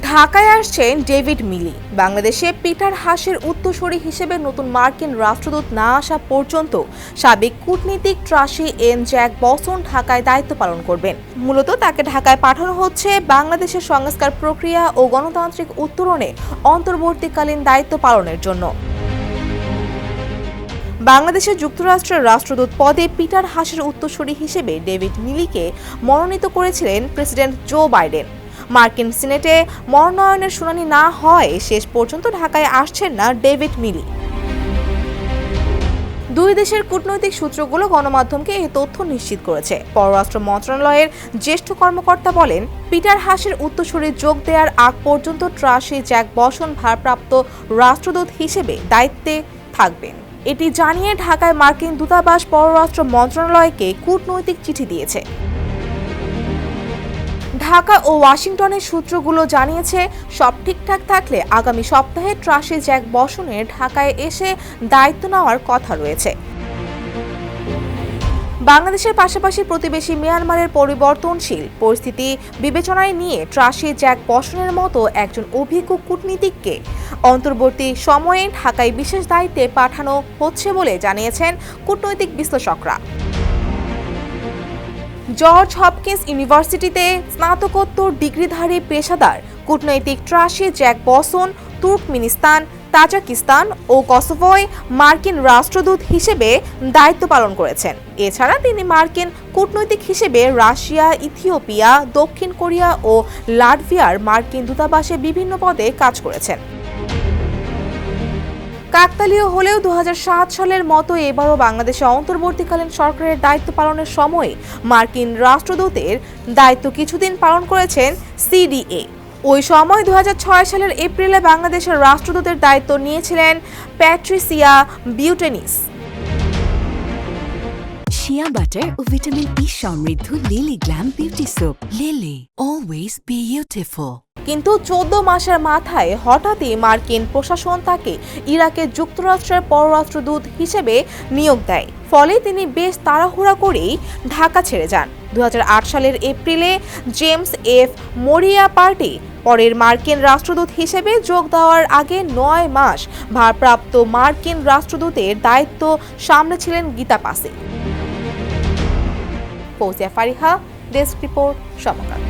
ঢাকায় আসছেন ডেভিড মিলি। বাংলাদেশে পিটার হাসের উত্তরসূরি হিসেবে নতুন মার্কিন রাষ্ট্রদূত না আসা পর্যন্ত সাবেক কূটনীতিক ট্রাসি এন জ্যাক বসন ঢাকায় দায়িত্ব পালন করবেন। মূলত তাকে ঢাকায় পাঠানো হচ্ছে বাংলাদেশের সংস্কার প্রক্রিয়া ও গণতান্ত্রিক উত্তরণে অন্তর্বর্তীকালীন দায়িত্ব পালনের জন্য। বাংলাদেশের যুক্তরাষ্ট্রের রাষ্ট্রদূত পদে পিটার হাসের উত্তরসূরি হিসেবে ডেভিড মিলিকে মনোনীত করেছিলেন প্রেসিডেন্ট জো বাইডেন। মার্কিন সিনেটে মনোনয়নের শুনানি না হয়, শেষ পর্যন্ত ঢাকায় আসছেন না ডেভিড মিলি। দুই দেশের কূটনৈতিক সূত্রগুলো গণমাধ্যমকে এই তথ্য নিশ্চিত করেছে। পররাষ্ট্র মন্ত্রণালয়ের জ্যেষ্ঠ কর্মকর্তা বলেন, পিটার হাসের উত্তরসূরি যোগ দেওয়ার আগ পর্যন্ত ট্রাসি জ্যাক বসন ভারপ্রাপ্ত রাষ্ট্রদূত হিসেবে দায়িত্বে থাকবেন। এটি জানিয়ে ঢাকায় মার্কিন দূতাবাস পররাষ্ট্র মন্ত্রণালয়কে কূটনৈতিক চিঠি দিয়েছে। ঢাকা ও ওয়াশিংটনের সূত্রগুলো জানিয়েছে, সব ঠিকঠাক থাকলে আগামী সপ্তাহে ট্রাসে জ্যাক বসনের ঢাকায় এসে দায়িত্ব নেওয়ার কথা রয়েছে। বাংলাদেশের পাশাপাশি প্রতিবেশী মিয়ানমারের পরিবর্তনশীল পরিস্থিতি বিবেচনায় নিয়ে ট্রাসি জ্যাক বসনের মতো একজন অভিজ্ঞ কূটনীতিককে অন্তর্বর্তী সময়ে ঢাকায় বিশেষ দায়িত্বে পাঠানো হচ্ছে বলে জানিয়েছেন কূটনৈতিক বিশ্লেষকরা। জর্জ হপকিন্স ইউনিভার্সিটিতে স্নাতকোত্তর ডিগ্রিধারী পেশাদার, কূটনৈতিক Tracey Jacobson, Turkmenistan, Tajikistan ও কসোভোয় মার্কিন রাষ্ট্রদূত হিসেবে দায়িত্ব পালন করেছেন। এছাড়া তিনি মার্কিন কূটনৈতিক হিসেবে রাশিয়া, ইথিওপিয়া, দক্ষিণ কোরিয়া ও লাটভিয়ার মার্কিন দূতাবাসে বিভিন্ন পদে কাজ করেছেন। কাকতালীয় হলেও দুহাজার সাত সালের মতো এবারও বাংলাদেশে অন্তর্বর্তীকালীন সরকারের দায়িত্ব পালনের সময় মার্কিন রাষ্ট্রদূতের দায়িত্ব কিছুদিন পালন করেছেন সিডিএ। ওই সময় দুহাজার ছয় সালের এপ্রিলে বাংলাদেশের রাষ্ট্রদূতের দায়িত্ব নিয়েছিলেন প্যাট্রিসিয়া বিউটেনিস। শিয়া বাটার ও ভিটামিন ই সমৃদ্ধ Lily glam beauty soap Lily always beautiful কিন্তু চোদ্দ মাসের মাথায় হঠাৎই মার্কিন প্রশাসন তাকে ইরাকের যুক্তরাষ্ট্রের পররাষ্ট্রদূত হিসেবে নিয়োগ দেয়। ফলে তিনি বেশ তাড়াহুড়া করেই ঢাকা ছেড়ে যান। দুহাজার আট সালের এপ্রিলে জেমস এফ মরিয়া পার্টি, পরের মার্কিন রাষ্ট্রদূত হিসেবে যোগ দেওয়ার আগে নয় মাস ভারপ্রাপ্ত মার্কিন রাষ্ট্রদূতের দায়িত্ব সামলেছিলেন গীতা পাসে। Fauzia Fariha, desk report Samakal.